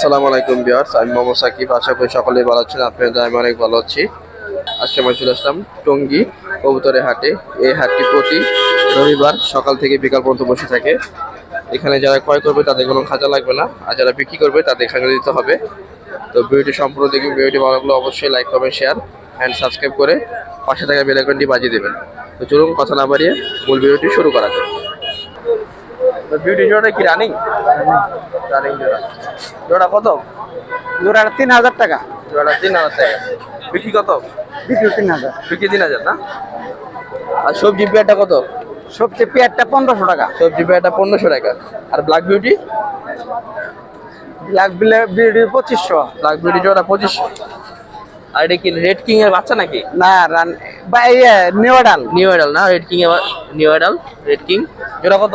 আসসালামু আলাইকুম বিয়ার্স আমি মোহাম্মদ সাকিব। আশা করি সকলেই ভালো আছেন, আপনাদের আমি অনেক ভালো আছি। আজকে আমি চলে আসলাম টঙ্গী কবুতরের হাটে। এই হাটটি প্রতি রবিবার সকাল থেকে বিকাল পর্যন্ত বসে থাকে। এখানে যারা ক্রয় করবে তাদের কোনো খাজা লাগবে না, আর যারা বিক্রি করবে তাদের খাজা দিতে হবে। তো ভিডিওটি সম্পূর্ণ দেখুন ভিডিওটি ভালো লাগলে অবশ্যই লাইক করবেন শেয়ার অ্যান্ড সাবস্ক্রাইব করে পাশে থাকা বেল আইকনটি বাজিয়ে দেবেন। তো চলুন, কথা না বাড়িয়ে মূল ভিডিওটি শুরু করা তো বিউটি জোড়াটা কি রানিং রানিং জোড়া। জোড়া কত? জোড়া তিন হাজার টাকা। জোড়া তিন হাজার টাকা। বিক্রি কত? বিক্রি তিন হাজার বিক্রি তিন হাজার না? আর সবজি পেয়ারটা কত? সবচেয়ে পেয়ারটা পনেরোশো টাকা। সবজি পেয়ারটা পনেরোশো টাকা। আর ব্ল্যাক বিউটি ব্ল্যাক বিডি পঁচিশশো। ব্ল্যাক বিউটি জোড়া পঁচিশশো। আর এটা কি রেড কিং এর বাচ্চা নাকি? না রান বা ইয়ে নিউডাল নিউ আইডাল না? রেড কিং এর নিউ আইডাল রেড কিং জোড়া কত?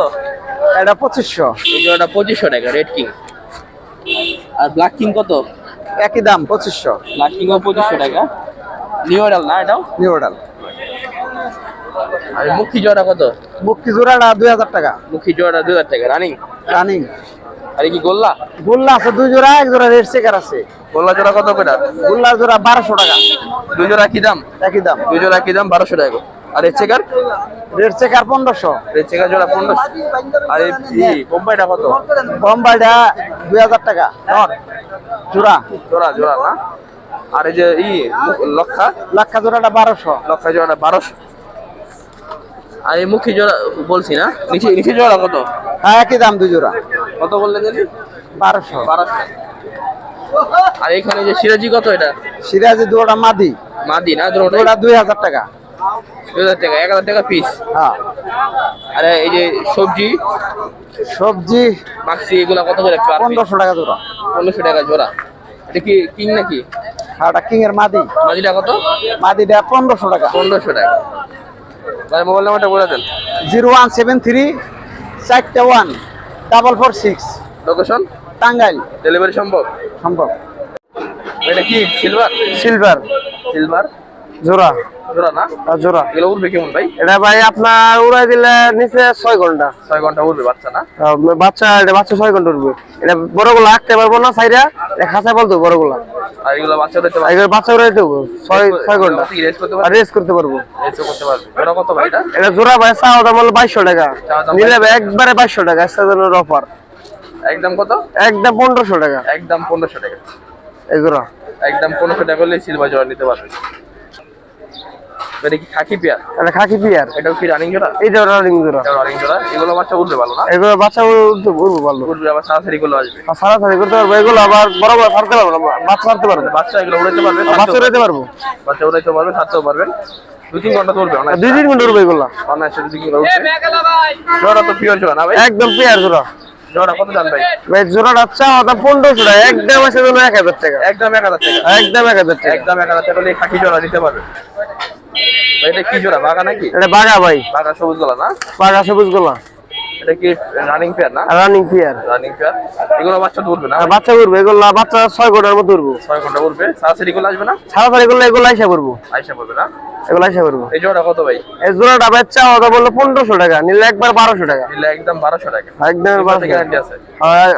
এটা পঁচিশশো। এই জোড়াটা পঁচিশশো টাকা রেড কিং আর ব্ল্যাক কিং কত? একই দাম পঁচিশশো। ব্ল্যাক কিংও পঁচিশশো টাকা। নিউ আইডাল না এটাও? নিউডাল আর মুখী জোড়া কত? মুক্তি জোড়াটা দুই হাজার টাকা। মুখী জোড়া দু হাজার টাকা রানিং রানিং আর কি গোল্লা? গুল্লা আছে দুই জোড়া এক জোড়া রেড চেকার আছে। গোল্লা জোড়া কত করে? গুল্লার জোড়া বারোশো টাকা। দুই জোড়া কি দাম? একই দাম। দুই জোড়া কি দাম বারোশো টাকা আর এর চেকার? রেড চেকার পনেরোশো। এর চেকার জোড়া পনেরোশো। আর এই বোম্বাইটা কত? বোম্বাইটা দুই হাজার টাকা। নট জোড়া। জোড়া জোড়া না? আর এই যে ই মু- লক্ষা জোড়াটা বারোশো। লক্ষা জোড়াটা বারোশো। আর এই মুখী জোড়া বলছি না? নিচে নিচে জোড়া কত? হ্যাঁ একই দাম দুই জোড়া। কত বললে যদি বারোশো। বারোশো। আর এখানে যে সিরাজি কত এটা? সিরাজি জোড়া মাদি। মাদি না? জোড়া দুই হাজার টাকা। দুই হাজার টাকা এক হাজার টাকা পিস হ্যাঁ। আর এই যে সবজি? সবজি মাক্সি এগুলা কত করে পনেরোশো টাকা জোড়া। পনেরোশো টাকা জোড়া। এটা কি কিং নাকি? আর ওটা কিং এর মাদি। মাদিটা কত? মাদিটা পনেরোশো টাকা। পনেরোশো টাকা। ভাই মোবাইল নাম্বারটা বলে দেন। জিরো ওয়ান সেভেন থ্রি চারটে one double four six. Location Tangail. Delivery সম্ভব? সম্ভব। এটা কি সিলভার সিলভার সিলভার জোড়া। জোড়া না? জোড়া। এগুলো উঠবে কেমন ভাই? এটা ভাই আপনার উড়াই দিলে নিচে ছয় ঘণ্টা। ছয় ঘণ্টা উঠবে বাচ্চা না? বাচ্চা এটা বাচ্চা ছয় ঘণ্টা উঠবে এটা বড়গুলো আঁকতে পারব না সাইডা এটা খাঁচায় বলতো বড়গুলা। আর এগুলো বাচ্চা উঠতে আর এগুলো বাচ্চা উড়াই দেবো ছয় ছয় ঘণ্টা। রেস করতে আর রেস করতে পারব। রেস করতে পারবে। জোড়া কত ভাই এটা? এটা জোড়া ভাই চাওয়া দাম হলো বাইশশো টাকা। নিলে ভাই একবারে বাইশশো টাকা অফার একদম কত? একদম পনেরোশো টাকা। একদম পনেরোশো টাকা। এই জোড়া। একদম পনেরোশো টাকা হলে সিলভার জোড়া নিতে পারবে। এটা কি খাকি পেয়ার? এটা খাকি পিয়ার। এটাও কি রানিং জোড়া? এইটা রানিং জোড়া। এটা রানিং জোড়া। এগুলো বাচ্চা উঠবে ভালো না? এগুলো বাচ্চা উঠতে উঠবো ভালো উঠবে আবার তাড়াতাড়ি গুলো আসবে। আর সারাসারি করতে পারব এগুলো আবার বড় বড় ছাড়তে পারব বাচ্চা ছাড়তে পারব। বাচ্চা এগুলো উড়াইতে পারবে বাচ্চা উড়াইতে পারব। বাচ্চা উড়াইতে পারবে ছাড়তেও পারবেন দুই তিন ঘণ্টা চলবে দুই তিন মিনিট উঠবো এগুলো। অনায়াসে দুই তিন ঘণ্টা উঠবে জোড়া তো পিওর জোড়া না ভাই? একদম পেয়ার জোড়া। জোড়া কত ভাই? ভাই জোড়াটা টাকা। একদম আছে জন্য এক হাজার টাকা। একদম এক হাজার টাকা। একদম এক হাজার টাকা। একদম টাকা হলে খাকি জোড়া দিতে পারবে। এটা কি জোড়া? বাঘা নাকি? এটা বাঘা ভাই। বাঘা সবুজ গলা না? বাঘা সবুজ গোলা। এটা কি রানিং পেয়ার না? রানিং পেয়ার রানিং পেয়ার এগুলো বাচ্চা উঠবে না? বাচ্চা উঠবো। এগুলো বাচ্চা ছয় ঘণ্টার মতো উঠবো। ছয় ঘণ্টা উঠবে। সারাসারি গুলো আসবে না? সারাসারি করলে এগুলো আইসা করব আইসা পড়বে না? এগুলো আইসা করব এই জোড়া কত ভাই? এই জোড়াটা ভাই চাওয়া বলল পনেরোশো টাকা নিলে একবার বারোশো টাকা। নিলে একদম বারোশো টাকা। একদম তিন বারোশো গ্যারান্টি আছে।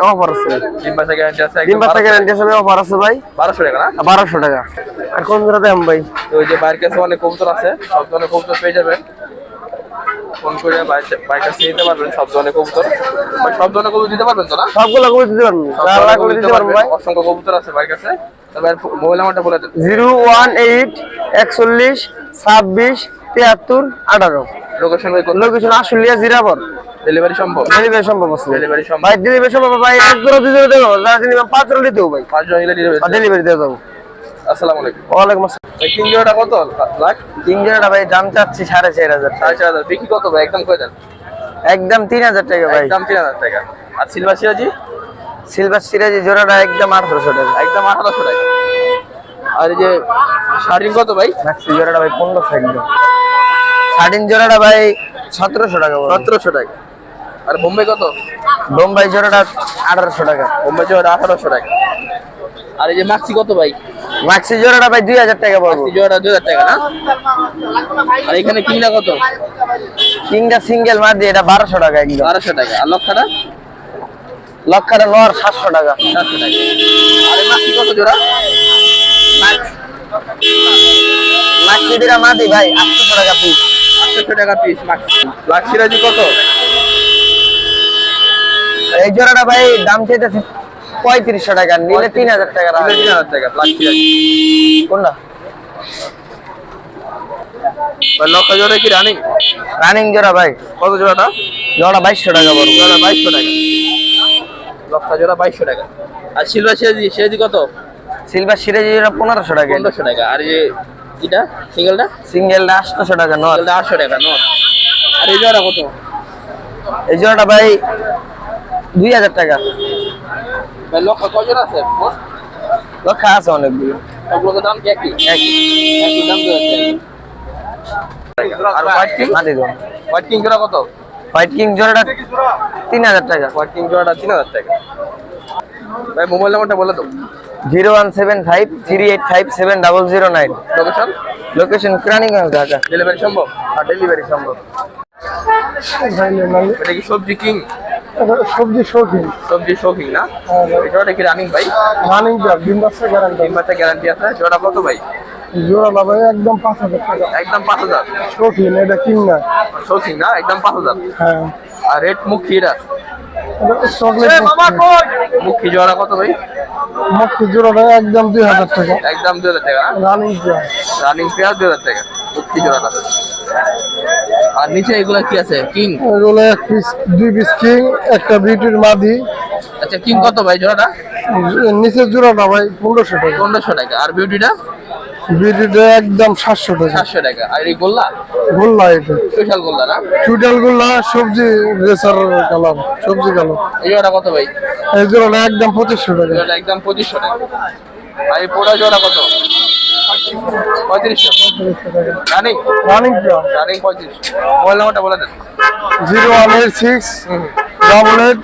অফার আছে। তিন মাসের গ্যারান্টি আছে তিন একদম গ্যারান্টি আছে অফার আছে ভাই। বারোশো টাকা না? বারোশো টাকা। আর কোন জোড়া দেন ভাই? ওই যে বাইরের কাছে অনেক কবুতর আছে সব ধরনের কবুতর পেয়ে যাবেন। ফোন করে বাইরের কাছে নিতে পারবেন সব ধরনের কবুতর। ভাই, সব ধরনের কবুতর দিতে পারবেন তো না? সবগুলো করে দিতে পারবেন কবুতর দিতে পারব ভাই। অসংখ্য কবুতর আছে বাইরের কাছে। তবে মোবাইল নাম্বারটা বলে দেন। জিরো ওয়ান এইট একচল্লিশ ছাব্বিশ তিয়াত্তর আঠারো। লোকেশন ওই লোকেশন আশুলিয়া জিরাবর ডেলিভারি সম্ভব? ডেলিভারি সম্ভব আছে। ডেলিভারি সম্ভব। ভাই ডেলিভারি সম্ভব ভাই এক জোড়া দুই জোড়া দেবো। যারা তিনি পাঁচ জোড়া ভাই। মিলে ডেলিভারি দিয়ে দেবো। আসসালামু আলাইকুম। ওয়ালাইকুম আসসালাম। তিন জোড়াটা কত? লাখ? তিন জোড়াটা ভাই দাম চাচ্ছি সাড়ে চার হাজার সাড়ে চার হাজার। বিক্রি কত ভাই? একদম করে দেন? একদম তিন হাজার টাকা ভাই। একদম তিন হাজার টাকা। আর সিলভার সিরাজি? সিলভার সিরাজি জোড়াটা একদম আঠারোশো টাকা। একদম আঠারোশো টাকা। আর এই যে শাড়ি কত ভাই? ম্যাক্সি জোড়াটা ভাই পনেরোশো একদম সাড়িন জোড়াটা ভাই সতেরোশো টাকা। সতেরোশো টাকা। আর বোম্বে কত? বোম্বাই জোড়াটা আঠারোশো টাকা। বোম্বে জোড়া আঠারোশো টাকা। আর এই যে মাক্সি কত ভাই? ম্যাক্সি জোড়াটা ভাই দুই হাজার টাকা পড়ব। মাক্সি জোড়া দুই হাজার টাকা না? আর এখানে কিংটা কত? কিংটা সিঙ্গেল মার দিয়ে এটা বারোশো টাকা একদম। বারোশো টাকা। আর লক্ষাটা? লক্ষাটা নর সাতশো টাকা। সাতশো টাকা। আর মাছি কত জোড়া? মাছি দিরা মাদি ভাই আটশো টাকা পিস আটশো টাকা পিস মাছি ব্ল্যাক সিরাজি কত? এই জোড়াটা ভাই দাম চাইতেছে পঁয়ত্রিশশো টাকা নিলে তিন হাজার টাকা তিন হাজার টাকা কোনটা? জোড়া কি রানিং রানিং জোড়া ভাই। কত জোড়াটা? জোড়া বাইশশো টাকা বড়। জোড়া বাইশশো টাকা। লক্ষ জোড়া বাইশশো টাকা। আর সিলভার সিরাজি সিরাজি কত? সিলভার সিরাজি জোড়া পনেরোশো টাকা। পনেরোশো টাকা। আর যে এটা সিঙ্গেলটা সিঙ্গেলটা আটশোশো টাকা আটশো টাকা নট আর এই জোড়া কত? এই জোড়াটা ভাই দুই হাজার টাকা। ভাই লক্ষ কয় জোড়া আছে? মোট? লক্ষা আছে অনেকগুলো। সবগুলোর দাম কি একই? একই। একই দাম দেওয়া আছে। আর হোয়াইট কিং মাটি দাম। হোয়াইট কিং জোড়া কত? হোয়াইট কিং জোড়াটা তিন হাজার টাকা। হোয়াইট কিং জোড়াটা তিন হাজার টাকা। ভাই মোবাইল নাম্বারটা বলে দাও। Zero one seven five three eight five seven double zero nine. Location location Keraniganj Dhaka delivery সম্ভব? আর ডেলিভারি সম্ভব। এটা কি সবজি কিং সবজি শৌখিন। সবজি শৌখিন না? জোড়াটা কি রানিং ভাই? রানিং ব্যাগ ডিম বাচ্চা গ্যারান্টি তিন মাসের গ্যারান্টি আছে জোড়া কত ভাই? জোড়া লাভ একদম পাঁচ হাজার টাকা। একদম পাঁচ হাজার? শৌখিন এটা কিং না। শৌখিন না? একদম পাঁচ হাজার? হ্যাঁ। আর রেট মুখী এটা? মুখী। জোড়া কত ভাই? মক্কি জোড়াটা একদম দুই হাজার টাকা। একদম দুই হাজার টাকা রানিং ব্যাগ রানিং পেঁয়াজ দুই হাজার টাকা। মুখী জোড়াটা। আর নিচে এগুলা কি আছে? কিং? এগুলো এক পিস দুই পিস কিং একটা বিউটির মাদি। আচ্ছা কিং কত ভাই জোড়াটা? নিচের জোড়াটা ভাই পনেরোশো টাকা। পনেরোশো টাকা। আর বিউটিটা? বিউটিটা একদম সাতশো টাকা। সাতশো টাকা। আর এই গোল্লা? গোল্লা এটা। স্পেশাল গোল্লা না? চুটাল গোল্লা সবজি রেসার কালার সবজি কালার। এই জোড়া কত ভাই? এই জোড়াটা একদম পঁচিশশো টাকা। জোড়াটা একদম পঁচিশশো টাকা। আর এই পোড়া জোড়া কত? পঁয়ত্রিশশো। রানিং রানিং রানিং পঁয়ত্রিশশো। মোবাইল নাম্বারটা বলে দেন। Zero one eight six double eight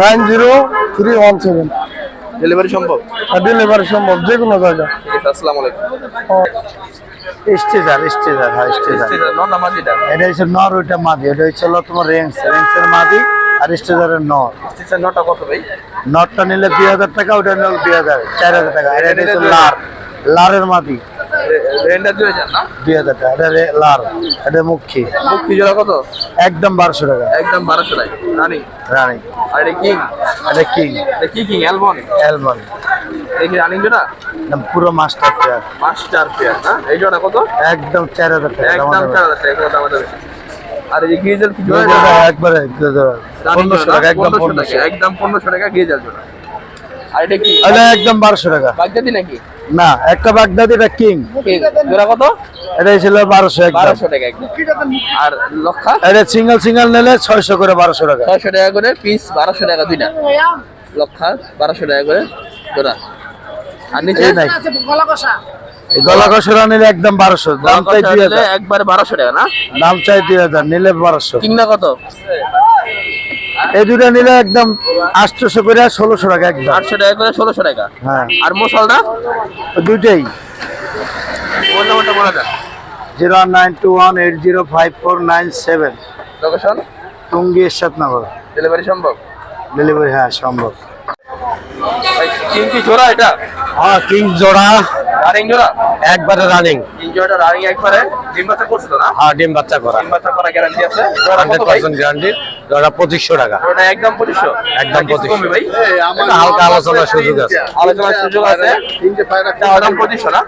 nine zero three one seven delivery সম্ভব? ডেলিভারি সম্ভব যে কোনো জায়গা আসসালামু আলাইকুম। স্টেজার স্টেজার হ্যাঁ স্টেজার ঠিক আছে নন এটা এটা হচ্ছে নর ওইটা মাদি এটা হচ্ছে হলো তোমার রেঞ্জ। রেঞ্জের মাদি আর স্টেজারের নর। নটা কত ভাই? নটটা নিলে দুই হাজার টাকা ওটা নিলে দুই হাজার চার হাজার টাকা। এটা হচ্ছে লার। লারের মাদি রেন্ডার দুই হাজার না? দুই হাজার টাকা। এটা লার এটা মুখী। মুক্তি জোড়া কত? একদম বারোশো টাকা। একদম বারোশো টাকা। রানিং? রানি। আর এটা কিং? এটা কিং। এটা কি কিং? অ্যালবন? অ্যালমন দেখি রানিং জোড়া? পুরো মাস্টার পেয়ার। মাস্টার পেয়ার না? এই জোড়া কত? একদম চার হাজার টাকা একদম চার হাজার টাকা দাম আছে আর এই গ্রিজেল কি জোড়া? একবারে পনেরোশো টাকা একদম পনেরোশো টাকা গ্রিজেল জোড়া। আর এটা কি? এটা একদম বারোশো টাকা। বাগদাদি নাকি? না একটা বাগদাদি এটা কিং। জোড়া কত? এটা ছিল বারোশো একদম। বারোশো টাকা একদম। আর লক্ষা? এটা সিঙ্গেল সিঙ্গেল নিলে ছয়শো করে বারোশো টাকা। ছয়শো টাকা করে পিস টাকা দুইটা। লক্ষা বারোশো টাকা করে জোড়া। আর নিচে? নাই। এই গলা কষরা নিলে একদম বারোশো দাম চাই দুই হাজার। একবারে বারোশো টাকা না? দাম চাই দুই হাজার নিলে বারোশো। কিংনা কত? এই দুটা নিলে একদম আটশোশো করে ষোলোশো টাকা একদম। আটশো টাকা করে ষোলোশো টাকা। হ্যাঁ। আর মশালটা? দুইটাই। ফোন নাম্বারটা বলে দেন zero nine two one eight zero five four nine seven. Location Tongi Ershadnagar delivery সম্ভব? ডেলিভারি হ্যাঁ সম্ভব। কিং কি জোড়া এটা? হ্যাঁ কিং জোড়া। রানিং জোড়া? একবারে রানিং কিং জোড়াটা রানিং একবারে ডিম বাচ্চা করছে তো না? হ্যাঁ ডিম বাচ্চা করা। ডিম বাচ্চা করা গ্যারান্টি আছে। জোড়া হান্ড্রেড কত ভাই? পার্সেন্ট গ্যারান্টি জোড়া পঁচিশশো টাকা। ওটা একদম পঁচিশশো। একদম আর 2500 ভাই? এটা হালকা আলোচনার সুযোগ আছে। আলোচনার সুযোগ আছে। একদম পঁচিশশো না?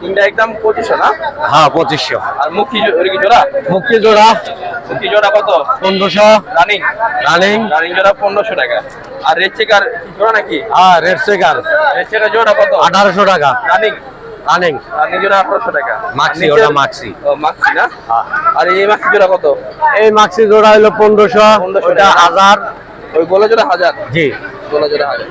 তিনটা একদম পঁচিশশো না? হ্যাঁ পঁচিশশো। আর মুখি জো- ওটা জোড়া? মুক্তি জোড়া। মুখি জোড়া কত? পনেরোশো। রানিং রানিং রানিং জোড়া পনেরোশো টাকা। আর রেড চেকার জোড়া নাকি? হ্যাঁ রেড সেকার রেড চেকার জোড়া কত? আঠারোশো টাকা। রানিং রানিং রানিং জোড়া আঠারোশো টাকা। মাক্সি, ওটা মাক্সি। ও মাক্সি না? হ্যাঁ। আর এই মাক্সি জোড়া কত? এই মাক্সি জোড়া হলো পনেরোশো ওটা। হাজার। ওই গোলা জোড়া হাজার? জি। গোলা জোড়া হাজার।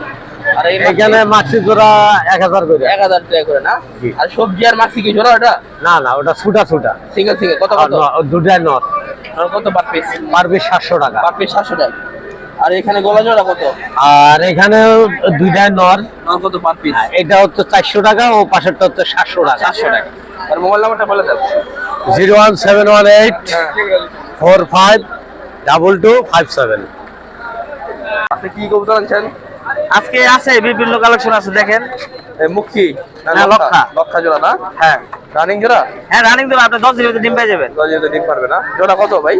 আর এখানে মাক্সি জোড়া এক হাজার করে। এক হাজার টাকা করে না? আর সবজি আর মাক্সি কি জোড়া ওটা? না না ওটা ছুটা ছুটা। সিঙ্গেল সিঙ্গেল কত কত? দুটাই নট কত পার পিস পারবে সাতশো টাকা। পার পিস সাতশো টাকা। আর এখানে গোলা জোড়া কত? আর এখানে দুইটাই নর। আর কত পার পিস এটা হচ্ছে চারশো টাকা ও পাশেরটা হচ্ছে সাতশো টাকা। চারশো টাকা। আর মোবাইল নাম্বারটা বলে দেন zero one seven one eight হ্যাঁ। Four five double two five seven. আপনি কি কবুতর আনছেন? আজকে আছে বিভিন্ন কালেকশন আছে দেখেন। মুখী হ্যাঁ, লক্ষা? লক্ষা। লক্ষা জোড়া না? হ্যাঁ। রানিং জোড়া? হ্যাঁ রানিং দেবো আপনি দশ দিনের ডিম পেয়ে যাবেন। দশজনে ডিম পারবে না? জোড়া কত ভাই?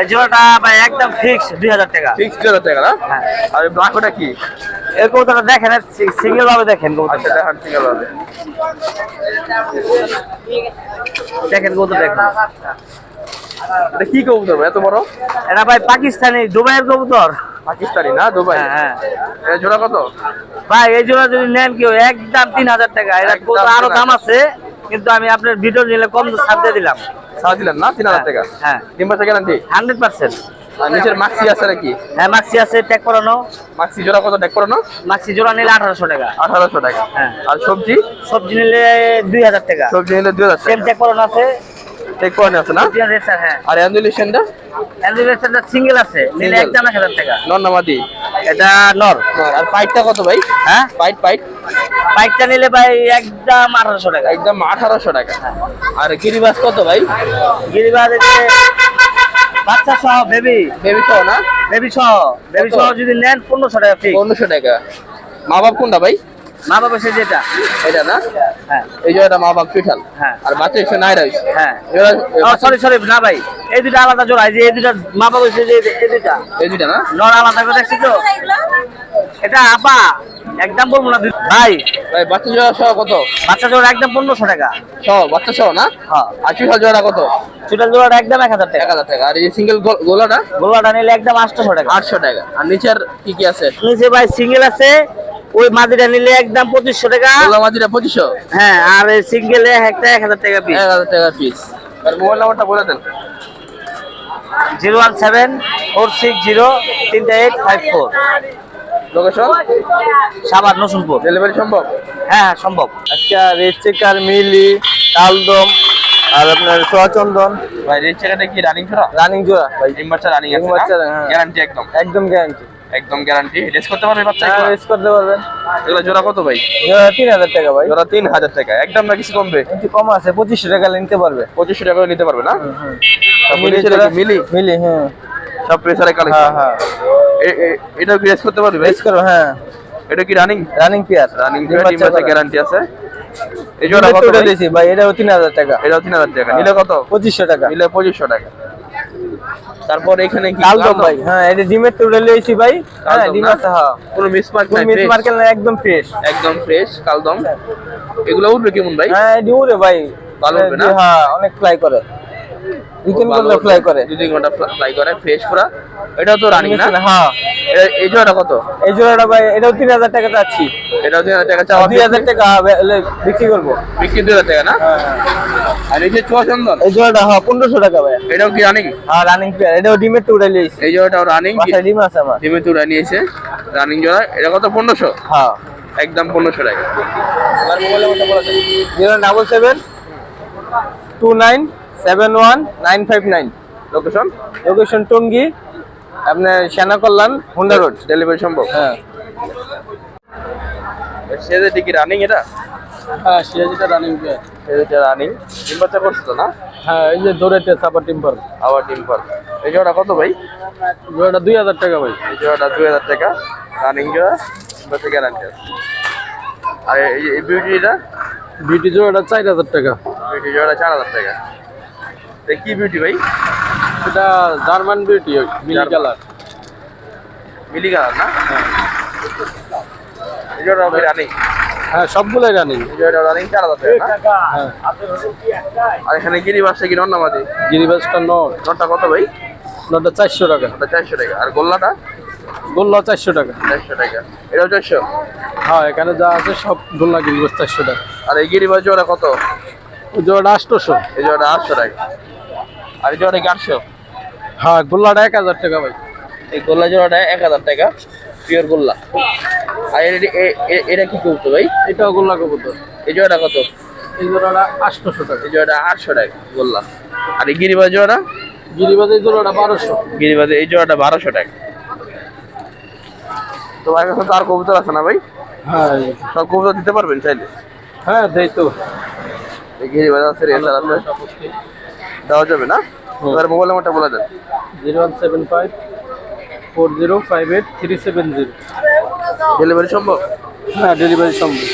এই জোড়াটা ভাই একদম ফিক্স দুই হাজার টাকা। ফিক্স জোড়া টাকা না হ্যাঁ। আর ব্ল্যাক ওটা কি? এই কবুতরটা দেখেন সিঙ্গেল ভাবে দেখেন আচ্ছা কবুতরটা দেখান সিঙ্গেল হবে দেখেন কবুতর দেখেন। এটা কি কবুতর ভাই এত বড়? এটা ভাই পাকিস্তানি দুবাইয়ের কবুতর। পাকিস্তানি না দুবাই? হ্যাঁ হ্যাঁ। এটা জোড়া কত? ভাই এই জোড়া যদি নেন কেউ একদম তিন হাজার টাকা। এটা আরও 3000 দাম আছে। কিন্তু আমি আপনার ভিডিও নিলে কম ছাড় দিয়ে দিলাম। সারা দিলেন না? তিন হাজার টাকা? হ্যাঁ। ডিম বাচ্চা গ্যারান্টি হান্ড্রেড পার্সেন্ট। আর নিচের মাক্সি আছে নাকি? হ্যাঁ মাক্সি আছে ট্যাগ করানো। মাক্সি জোড়া কত? দেখ করো না মাক্সি জোড়া নিলে আঠারোশো টাকা। আঠারোশো টাকা। হ্যাঁ। আর সবজি? সবজি নিলে দুই হাজার টাকা। সবজি নিলে দুই হাজার সেম ট্যাগ করানো আছে। টেক করে আছে না? হ্যাঁ। আর অ্যান্ডুলেশনটা অ্যান্ড্রয়েডটা সিঙ্গেল আছে নিলে এক হাজার টাকা। নন্নামাদি এটা নর। আর পাইটটা কত ভাই? হ্যাঁ? Pint pint? পাইটটা নিলে ভাই একদম আঠারোশো টাকা। একদম আঠারোশো টাকা। আর গিরিবাস কত ভাই? গিরিবাস বাচ্চা সহ বেবি বেবি সহ না? বেবি সহ বেবি? সহ যদি নেন পনেরোশো টাকা ফিক্স পনেরোশো টাকা। মা বাপ কোনটা ভাই? মা বাবা সে যেটা। এটা না? হ্যাঁ এই যে এটা মা বাপ পিঠাল। হ্যাঁ। আর বাচ্চা নাই রয়েছে। হ্যাঁ। সরি সরি না ভাই এই দুটো আলাদা জোড়া এই যে এই দুটা মা বাবা সে যে এই দুটা এই দুইটা না? নর আলাদা করে দেখছি তো। এটা আপা একদম বলব না ভাই। ভাই বাচ্চা জোড়া সহ কত? বাচ্চা জোড়া একদম পনেরোশো টাকা। সহ বাচ্চা সহ না? হ্যাঁ। আর পিঠাল জোড়া কত? চুটাল জোড়াটা একদম এক হাজার এক টাকা হাজার টাকা। আর এই সিঙ্গেল গোলাটা? গোলাটা নিলে একদম আটশোশো টাকা। আটশো টাকা। আর নিচের কি কি আছে? নিচে ভাই সিঙ্গেল আছে ওই মাদিটা নিলে একদম পঁচিশশো টাকা। মাঝিটা পঁচিশশো? হ্যাঁ আর সিঙ্গেল একটা এক হাজার টাকা পিস এক হাজার টাকা পিস আর মোবাইল নাম্বারটা বলে দেন। Zero one seven four six zero তিনটা eight five four. Location Savar Nasunpur delivery সম্ভব? হ্যাঁ হ্যাঁ সম্ভব। আজকে রেড চেকার মিলি কালদম আর আপনার সোয়াচন্দন ভাই রেড চেকারটা কি রানিং ছড়া? রানিং জোড়া ভাই ডিম বাচ্চা রানিং আছে বাচ্চা। গ্যারান্টি একদম একদম। গ্যারান্টি একদম গ্যারান্টি রেস করতে পারবে বাচ্চা হ্যাঁ রেস করতে পারবেন। এগুলো জোড়া কত ভাই? জোড়া তিন হাজার টাকা ভাই। জোড়া তিন হাজার টাকা। একদম না কিছু কমবে? একটু কম আছে পঁচিশশো টাকা নিতে পারবে। পঁচিশশো টাকা নিতে পারবে না? সব মিলি মিলি? মিলি হ্যাঁ সব প্রেসারে হ্যাঁ কালেকশন হ্যাঁ এটা কি রেস করতে পারবে রেস করো হ্যাঁ। এটা কি রানিং রানিং পেয়ার রানিং ডিম ডিম বাচ্চা গ্যারান্টি আছে। এই জোড়া কত? দিয়েছি ভাই? এটাও তিন হাজার টাকা। এটাও তিন হাজার টাকা। নিলে কত? পঁচিশশো টাকা। নিলে পঁচিশশো টাকা। তারপর এখানে কি কালদম ভাই হ্যাঁ এটা ডিমের টুকরা লিয়েছি ভাই হ্যাঁ ডিম আছে হ্যাঁ। কোনো মিসমার্ক নাই মিস fresh। না একদম ফ্রেশ একদম ফ্রেশ কালদম। এগুলো উঠবে কেমন ভাই? হ্যাঁ এটি উড়ে ভাই। ভালো হবে না? হ্যাঁ অনেক ফ্লাই করে। দুই তিন ঘণ্টা ফ্লাই করে। দুই তিন ঘণ্টা ফ্লাই করে ফ্রেশ পুরা। এটাও তো রানিং না? হ্যাঁ। এই জোড়াটা কত? এই জোড়াটা ভাই এটাও তিন হাজার টাকা চাচ্ছি। এটাও তিন হাজার টাকা চাওয়া দুই হাজার টাকা বিক্রি করব। বিক্রি দুই হাজার টাকা না? আর এই যে চুয়া চন্দন এই জোড়াটা হ্যাঁ পনেরোশো টাকা ভাই। এটাও কি রানিং হ্যাঁ রানিং প্লেয়ার এটাও ডিমের টুকরা লিয়েছি এই জোড়াটাও রানিং ডিম আছে আমার। ডিমে তুলে নিয়েছে। রানিং জোড়া। এটা কত পনেরোশো? হ্যাঁ। একদম পনেরোশো টাকা। বলে দেন zero double seven two nine seven one nine five nine location location Tongi আপনার সেনা কল্যাণ হুন্ডা রোড ডেলিভারি সম্ভব? হ্যাঁ। সেজে কি রানিং এটা? হ্যাঁ সিরাজিটা রানিং রানিং ডিম বাচ্চা করছে তো না? হ্যাঁ এই যে দৌড়াইতে সাপার টিম্পার আবার ডিম পার। এই জোড়া কত ভাই? জোড়াটা দুই হাজার টাকা ভাই। এই জোড়াটা দুই হাজার টাকা। রানিং জোড়া ডিম গ্যারান্টি আর এই বিউটিটা বিউটি জোড়াটা চার হাজার টাকা। বিউটি জোড়া চার হাজার টাকা। কি বিউটি ভাই? এটা জার্মান বিউটি মিলি। কালার। মিলি কালার না? এই ভাই রানিং হ্যাঁ সবগুলোই রানিং এই রানিং চার হাজার হ্যাঁ। আর এখানে গিরিবাসটা কি নন্নামাদি গিরিবাসটা নট নটটা কত ভাই? নটটা চারশো টাকা। ওটা চারশো টাকা। আর গোল্লাটা? গোল্লা চারশো টাকা। চারশো টাকা। এটাও চারশো? হ্যাঁ এখানে যা আছে সব গোল্লা গিরিবাস চারশো টাকা। আর এই গিরিবাস জোড়া কত? জোড়াটা আটশোশো। এই জোড়াটা আটশো টাকা। আর এই জোড়াটা কি আটশো? হ্যাঁ গোল্লাটা এক হাজার টাকা ভাই। এই গোল্লা জোড়াটা এক হাজার টাকা পিওর গোল্লা। আর এ- এ- এ- এটা কি করতো ভাই? এটাও গোল্লা কবুতর। এই জোড়াটা কত? এই জোড়াটা আটশোশো টাকা। এই জোড়াটা আটশো টাকা গোল্লা। আর এই গিরিবাস জোড়াটা? গিরিবাস এই জোড়াটা বারোশো। গিরিবাস এই জোড়াটা বারোশো টাকা। তোমার কাছে তো আর কবুতর আছে না ভাই? হ্যাঁ সব কবুতর দিতে পারবেন চাইলে? হ্যাঁ দেই তো। এই গিরিবাস আছে রেসার আছে দেওয়া যাবে না? এবার মোবাইল নাম্বারটা বলা দেন। Zero one seven five four zero five eight three seven zero. Delivery সম্ভব? হ্যাঁ ডেলিভারি সম্ভব।